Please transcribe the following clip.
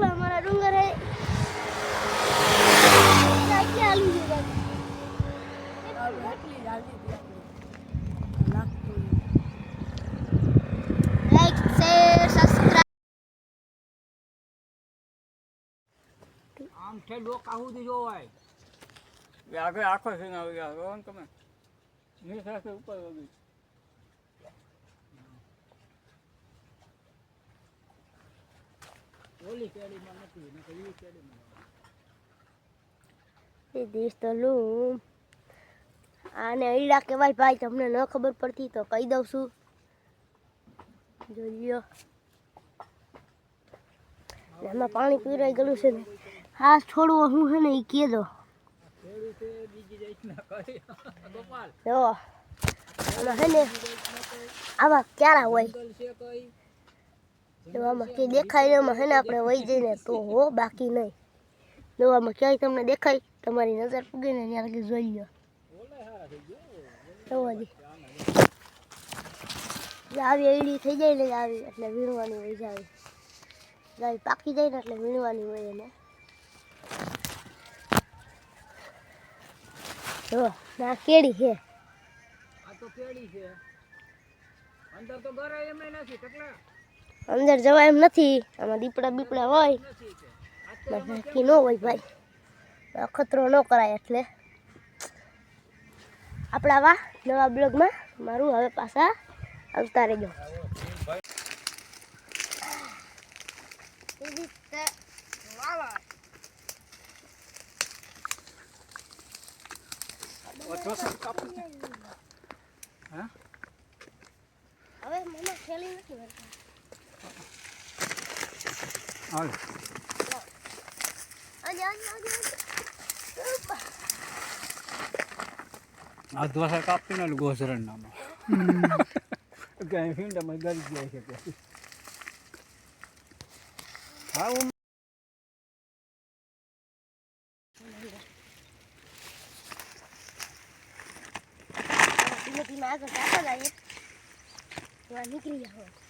આખલો અમારા ડુંગર હે આમ છે લોક આવું જોવાય. આગળ આખો સિંગ આવી ગયા તમે. નીચે ઉપર વગી એ દેશ તો લૂમ. આને ઈડા કહેવાય ભાઈ, તમને ન ખબર પડતી તો કહી દઉં છું. જોઈ લ્યો એમાં પાણી પીરાઈ ગયેલું છે ને. હા, છોડવો હું છે ને એ કહે દો. જો. આવા ક્યારા હોય? જો કે દેખાય એમાં હેને આપણે વહી જઈને તો હો, બાકી નહીં. દવામાં ક્યાંય તમને દેખાય? તમારી નજર પૂગે ને ત્યાં લગી જોઈ લો આવી એડી થઈ જાય ને આવી એટલે વીણવાની હોય જાય. ગાય પાકી જાય ને એટલે વીણવાની હોય એને. જો ના કેડી છે. આ તો કેડી છે. અંદર તો ગરાય એમ નથી ટકલા. અંદર જવા એમ નથી. આમાં દીપડા બીપડા હોય. બાકી ન હોય ભાઈ. અખતરો ન કરાય એટલે. આપણા વા નવા બ્લોગમાં મારું હવે પાછા આવતા રહેજો. હવે મને ખેલી નથી. હાલ. આ દોસા કાપી ને ગોસરણ નામાં. કઈ ફીંડામાં ગરી જાય છે કે. હા હું આગળ નીકળી જાવ